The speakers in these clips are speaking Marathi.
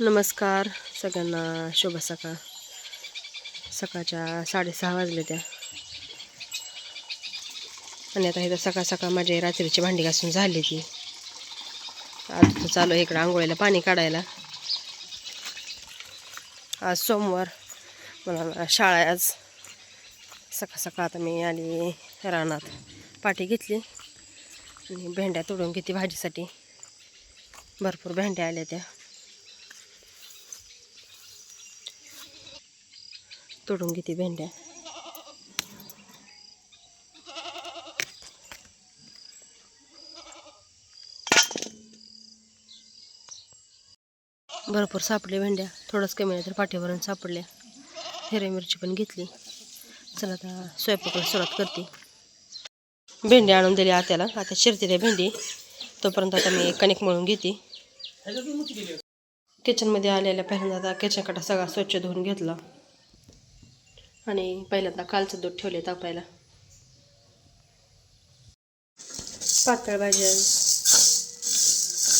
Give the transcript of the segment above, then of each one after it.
नमस्कार सगळ्यांना शुभ सकाळ. सकाळच्या साडेसहा वाजले त्या. आणि आता इथं सकाळ सकाळ माझी रात्रीची भांडी घासून झाली ती. आता चालू आहे इकडं आंघोळीला पाणी काढायला. आज सोमवार मला शाळा आज. सकाळ सकाळ आता मी आली रानात पाठी घेतली. आणि भेंड्या तोडून घेते भाजीसाठी. भरपूर भेंड्या आल्या त्या. तोडून घेते भेंड्या. भरपूर सापडले भेंड्या. थोडंच कमी नाही तर पाठीवरून सापडल्या. हिरवी मिरची पण घेतली. चला आता स्वयंपाकाला सुरुवात करते. भेंडी आणून दिली आत्याला. आता शिरते त्या भेंडी. तोपर्यंत आता मी कणिक मळून घेते. किचनमध्ये आलेल्या पहिल्यांदा आता किचन कटा सगळा स्वच्छ धुवून घेतला. आणि पहिल्यांदा कालचं दूध ठेवले तापायला पातळ भाजी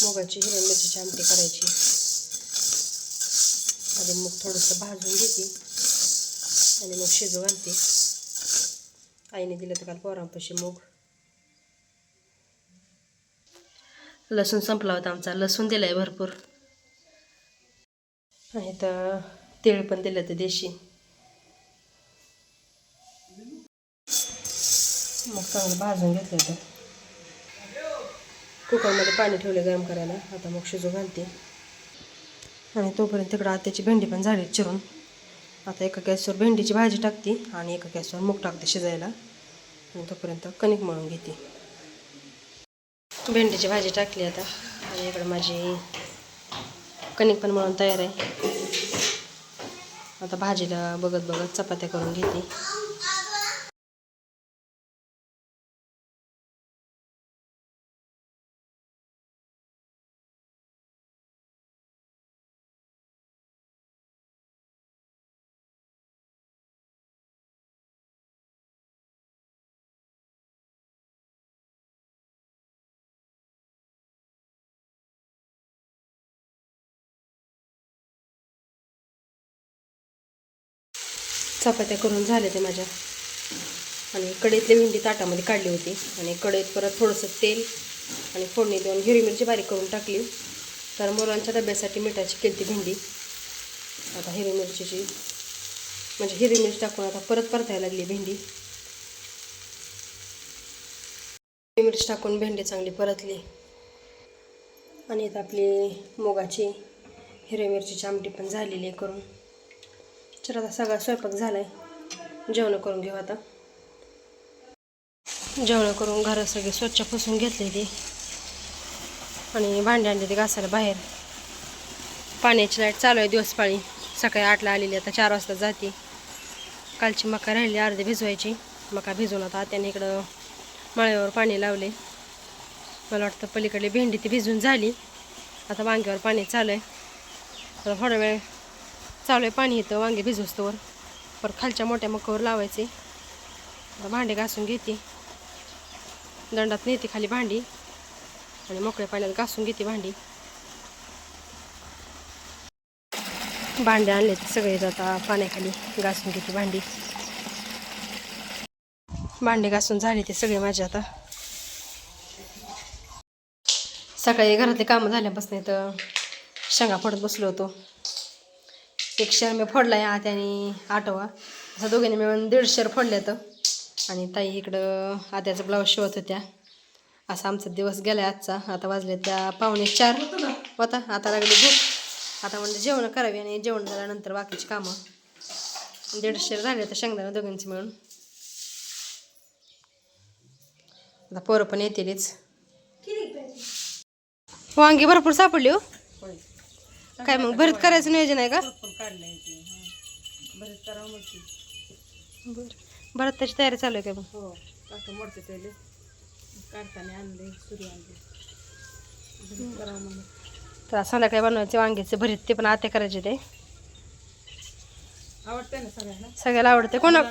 मुगाची हिरवी मिरचीची आमटी करायची. आधी मग थोडंसं भाजून घेते. आणि मग शिजू घालते. आईने दिलं तर काल पोरांपाशी मूग. लसूण संपला होता आमचा. लसूण दिलाय भरपूर. आणि तर तेळ पण दिलं तर देशी. चांगलं भाजून घेतलं होतं. कुकरमध्ये पाणी ठेवले गरम करायला. आता मग शिजू घालते. आणि तोपर्यंत तिकडं आत्याची भेंडी पण झाली चिरून. आता एका गॅसवर भेंडीची भाजी टाकते आणि एका गॅसवर मूग टाकते शिजायला. आणि तोपर्यंत कणिक मळून घेते. भेंडीची भाजी टाकली आता. आणि इकडं माझी कणिक पण मळून तयार आहे. आता भाजीला बघत बघत चपात्या करून घेते. चपात्या करून झाल्या ते माझ्या. आणि कढईतली भेंडी ताटामध्ये काढली होती. आणि कढईत परत थोडंसं तेल आणि फोडणी देऊन हिरवी मिरची बारीक करून टाकली. तर मुलांच्या डब्यासाठी मिठाची केली भेंडी. आता हिरवी मिरचीची. म्हणजे हिरवी मिरची टाकून आता परत परतायला लागली भेंडी. हिरवी मिरची टाकून भेंडी चांगली परतली. आणि आता आपली मुगाची हिरवी मिरचीची आमटी पण झालेली आहे करून. चला आता सगळा स्वयंपाक झाला आहे जेवण करून घेऊ आता. जेवण करून घरं सगळे स्वच्छ पुसून घेतलेली आणि भांडी आणली ते घासायला बाहेर. पाण्याची लाइट चालू आहे दिवसपाळी. सकाळी आठला आलेली आता चार वाजता जाते. कालची मका राहिली अर्धी भिजवायची. मका भिजवून आता त्याने इकडं माळ्यावर पाणी लावले. मला वाटतं पलीकडली भेंडी ती भिजून झाली. आता वांग्यावर पाणी चालू आहे. थोडा वेळ चालू आहे पाणी येतं वांगे भिजवस्तोवर. परत खालच्या मोठ्या मकावर लावायचे. भांडे घासून घेते. दंडात नेते खाली भांडी. आणि मोकळ्या पाण्यात घासून घेते भांडी. भांडे आणले ते सगळे आता पाण्याखाली घासून घेते भांडी. भांडे घासून झाले ते सगळे माझे आता. सकाळी घरातले कामं झाल्यापासून तर शेंगा फोडत बसलो होतो. एक शेर मी फोडला या त्याने आठवा. असं दोघींनी मिळून दीड शेर फोडले तर. आणि ताई इकडं आत्याचा ब्लाऊज शिवत होत्या. असा आमचा दिवस गेला आजचा. आता वाजले त्या पाहुणे चार. होता आता लागली भूक. आता म्हणजे जेवण करावी आणि जेवण झाल्यानंतर बाकीची कामं. दीडशेर झाले तर शेंगदाणा दोघींची मिळून. आता पोरं पण येतीलच. वांगी भरपूर सापडली हो. काय मग? भरीत करायचं नियोजन आहे का? बरं भरत त्याची तयारी चालू आहे का मग? हो. आता मोडते त्याले काढताना आणले सुरी आणले करावं म्हणलं तर संध्याकाळी बनवायचे वांग्याचे भरीत ते पण आते करायचे ते. आवडतंय ना सगळ्यांना? सगळ्याला आवडते. कोणा?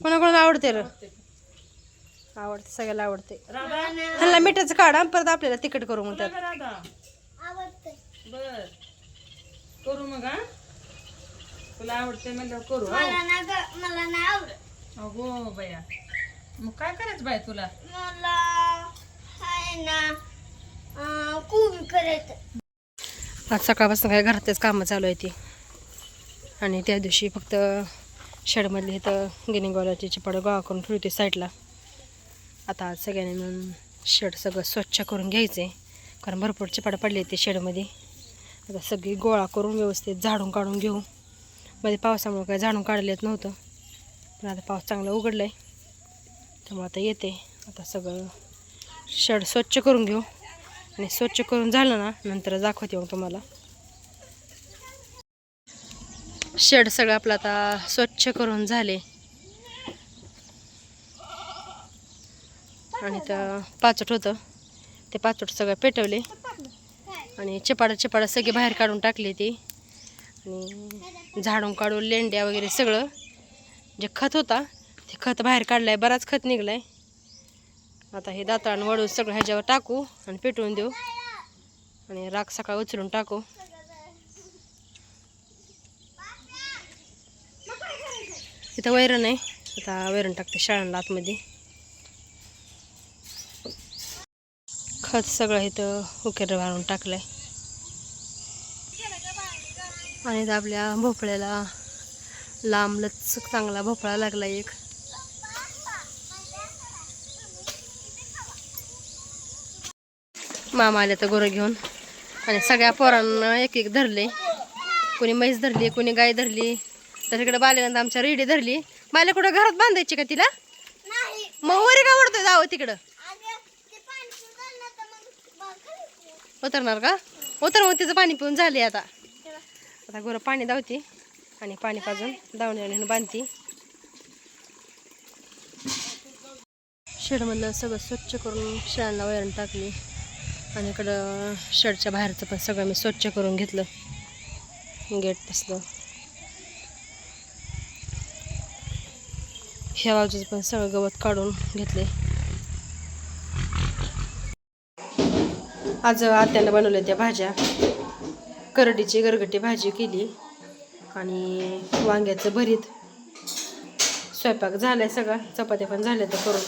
कोणाकोणाला आवडते र? आवडते. आवडते सगळ्याला आवडते. ह्यांना मिठाचं काढा परत आपल्याला तिखट करू म्हणतात. बर. मग हा? तुला आवडते म्हणल्यावर करू हा? मला ना ग मला नाही आवडत अगो बया. मग काय करायचं बाय तुला? मला हाय ना अं, कोबी करायचं. आज सकाळपासून काय घरातच कामं चालू आहे ती. आणि त्या दिवशी फक्त शेडमधले इथं गिनिंगवाल्याची चिपाडं गोळा करून ठेवते साईडला. आता आज सगळ्यांनी मिळून शेड सगळं स्वच्छ करून घ्यायचं आहे कारण भरपूर चिपाडं पडले ते शेडमध्ये. आता सगळी गोळा करून व्यवस्थित झाडून काढून घेऊ. मध्ये पावसामुळे काय झाडून काढलं येत नव्हतं. पण आता पाऊस चांगला उघडला आहे त्यामुळे आता येते. आता सगळं शेड स्वच्छ करून घेऊ. आणि स्वच्छ करून झालं ना नंतर दाखवते मग तुम्हाला. शेड सगळं आपलं आता स्वच्छ करून झाले. आणि तर पाचट होतं. ते पाचट सगळं पेटवले. आणि चिपाडं चिपाडं सगळे बाहेर काढून टाकले ते. आणि झाडून काढून लेंड्या वगैरे सगळं. जे खत होता ते खत बाहेर काढलं आहे बराच खत निघलं आहे आता हे दाताळण वळून सगळं ह्याच्यावर टाकू आणि पेटवून देऊ. आणि राख सकाळ उचलून टाकू. इथं वैरण आहे. आता वैरण टाकते शाळांना आतमध्ये. खत सगळं इथं उकेर भरून टाकलंय. आणि आपल्या भोपळ्याला लांब लचक चांगला भोपळा लागला एक. मामा आले तर गोरं घेऊन. आणि सगळ्या पोरांना एक एक धरले. कोणी म्हैस धरली कोणी गाय धरली. तर इकडे बाल्यानंतर आमच्या रेडी धरली. बाल्या कुठं घरात बांधायची का तिला? मग वरी का वडतोय जावं तिकडं अगं ते पाणी सुद्धा ना तर मग बघ करायचं. उतरणार का? उतर मग तिचं पाणी पिऊन झाले आता. आता गोरं पाणी धावती आणि पाणी पाजून दावण्याने बांधते. शेडमधलं सगळं स्वच्छ करून शेळांना वैरण टाकली. आणि इकडं शेडच्या बाहेरचं पण सगळं मी स्वच्छ करून घेतलं. गेट पसलं ह्या बाजूचं पण सगळं गवत काढून घेतले आज आत्यानं बनवल्या त्या भाज्या. करडीची गरगटी भाजी केली आणि वांग्याचं भरीत. स्वयंपाक झाला आहे सगळा. चपात्या पण झाल्या तर करून.